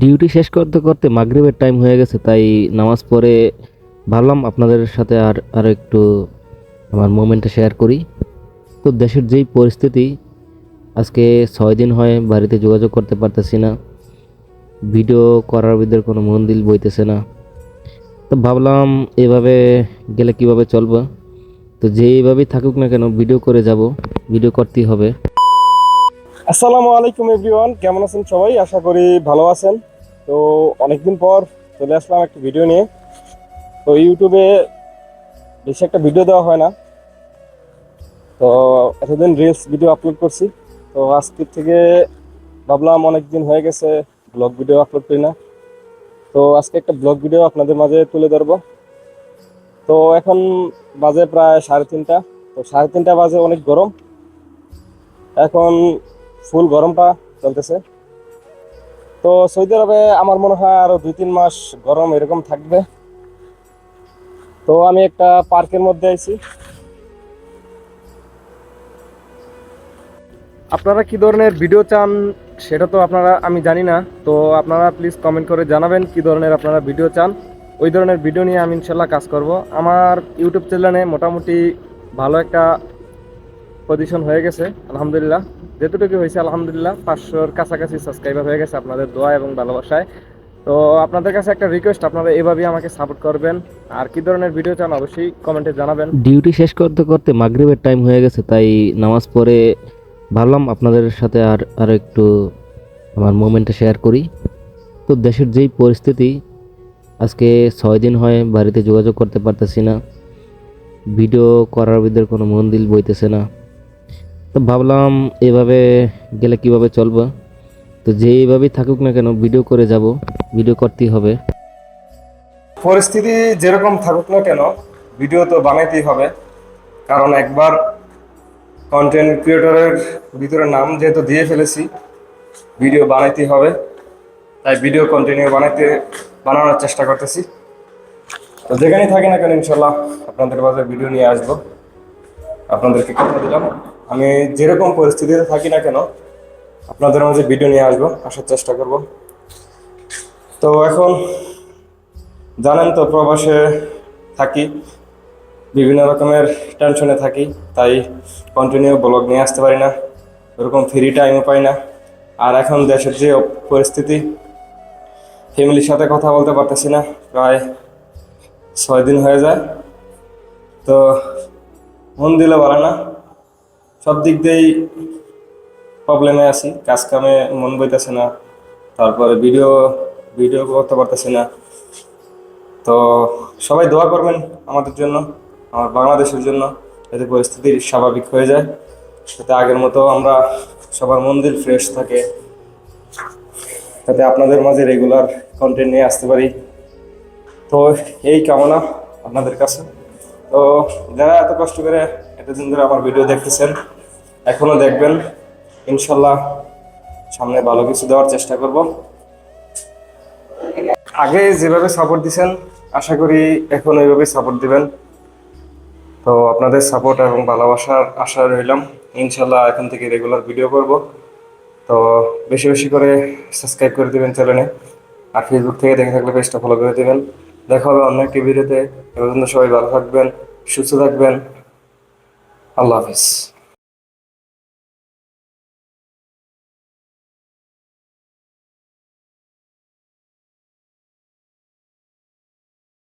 Duty শেষ করতে করতে মাগরিবের টাইম হয়ে গেছে, তাই নামাজ পড়ে ভাবলাম আপনাদের সাথে আর আর একটু আমার মোমেন্টটা শেয়ার করি। তো দেশের যেই পরিস্থিতি, আজকে ছয় দিন হয় বাড়িতে যোগাযোগ করতে পারতেছি না ভিডিও করার ভিতরে কোনো মন দিল বইতেছে না। তো ভাবলাম এভাবে গেলে কীভাবে চলবো? তো যেইভাবেই থাকুক না কেন ভিডিও করে যাব ভিডিও করতেই হবে। আসসালামু আলাইকুম এভরিওয়ান, কেমন আছেন সবাই? আশা করি ভালো আছেন। তো অনেকদিন পর চলে আসলাম একটা ভিডিও নিয়ে। তো ইউটিউবে বেশি একটা ভিডিও দেওয়া হয় না। তো এতদিন রিলস ভিডিও আপলোড করছি। তো আজকের থেকে ভাবলাম অনেকদিন হয়ে গেছে ব্লগ ভিডিও আপলোড করি না। তো আজকে একটা ব্লগ ভিডিও আপনাদের মাঝে তুলে ধরবো। তো এখন বাজে প্রায় সাড়ে তিনটা। তো সাড়ে তিনটা বাজে অনেক গরম। এখন ফুল গরমটা চলতেছে। তো সৌদি আরবে আমার মনে হয় আরও দুই তিন মাস গরম এরকম থাকবে। তো আমি একটা পার্কের মধ্যে আছি আপনারা কি ধরনের ভিডিও চান সেটা তো আপনারা, আমি জানি না। তো আপনারা প্লিজ কমেন্ট করে জানাবেন কি ধরনের আপনারা ভিডিও চান। ওই ধরনের ভিডিও নিয়ে আমি ইনশাল্লাহ কাজ করব। আমার ইউটিউব চ্যানেলে মোটামুটি ভালো একটা পজিশন হয়ে গেছে, আলহামদুলিল্লাহ। যেতটুকু হয়েছে, আলহামদুলিল্লাহ। পাঁচশোর কাছাকাছি সাবস্ক্রাইবার হয়ে গেছে আপনাদের দোয়া এবং ভালোবাসায়। তো আপনাদের কাছে একটা রিকোয়েস্ট আপনারা এভাবেই আমাকে সাপোর্ট করবেন। আর কি ধরনের ভিডিও চান অবশ্যই কমেন্টে জানাবেন। ডিউটি শেষ করতে করতে মাগরিবের টাইম হয়ে গেছে, তাই নামাজ পড়ে ভাবলাম আপনাদের সাথে আর আর একটু আমার মোমেন্টটা শেয়ার করি। তো দেশের যেই পরিস্থিতি, আজকে ছয় দিন হয় বাড়িতে যোগাযোগ করতে পারতেছি না। ভিডিও করার ভিতরে কোনো মন দিল বইতেছে না। তো ভাবলাম এভাবে গেলে কীভাবে চলবো? তো যেইভাবেই থাকুক না কেন ভিডিও করে যাব ভিডিও করতেই হবে। পরিস্থিতি যেরকম থাকুক না কেন ভিডিও তো বানাইতেই হবে। কারণ একবার কন্টেন্ট ক্রিয়েটরের ভিতরে নাম যেহেতু দিয়ে ফেলেছি ভিডিও বানাইতেই হবে। তাই ভিডিও কন্টিনিউ বানাইতে, বানানোর চেষ্টা করতেছি। তো যেখানেই থাকি না কেন, ইনশাল্লাহ আপনাদের মাঝে ভিডিও নিয়ে আসব। আপনাদেরকে কথা দিলাম। আমি যেরকম পরিস্থিতিতে থাকি না কেন, আপনাদের মাঝে ভিডিও নিয়ে আসব, আসার চেষ্টা করব। তো এখন জানেন তো, প্রবাসে থাকি, বিভিন্ন রকমের টেনশনে থাকি, তাই কন্টিনিউ ব্লগ নিয়ে আসতে পারি না, ওরকম ফ্রি টাইমও পাই না। আর এখন দেশের যে পরিস্থিতি ফ্যামিলির সাথে কথা বলতে পারতেছি না, প্রায় ছয় দিন হয়ে যায়। তো মন দিলে পারে না সব দিক দিয়েই প্রবলেমে আছি, কাজ কামে মন বইতেছে না, তারপরে ভিডিও ভিডিও করতে পারতেছি না। তো সবাই দোয়া করবেন আমাদের জন্য, আমার বাংলাদেশের জন্য, যাতে পরিস্থিতি স্বাভাবিক হয়ে যায়, যাতে আগের মতো আমরা সবার মন্দির ফ্রেশ থাকে, যাতে আপনাদের মাঝে রেগুলার কন্টেন্ট নিয়ে আসতে পারি। তো এই কামনা আপনাদের কাছে। তো যারা এত কষ্ট করে এতদিন ধরে আমার ভিডিও দেখতেছেন এখনও দেখবেন, ইনশাল্লাহ সামনে ভালো কিছু দেওয়ার চেষ্টা করব। আগে যেভাবে সাপোর্ট দিছেন, আশা করি এখন ওইভাবেই সাপোর্ট দিবেন। তো আপনাদের সাপোর্ট এবং ভালোবাসার আশা রইলাম। ইনশাল্লাহ এখন থেকে রেগুলার ভিডিও করব। তো বেশি বেশি করে সাবস্ক্রাইব করে দিবেন চ্যানেলে আর ফেসবুক থেকে দেখে থাকলে পেজটা ফলো করে দেবেন। দেখা হবে অন্য একটি ভিডিওতে এ পর্যন্ত সবাই ভালো থাকবেন, সুস্থ থাকবেন। আল্লাহ হাফিজ।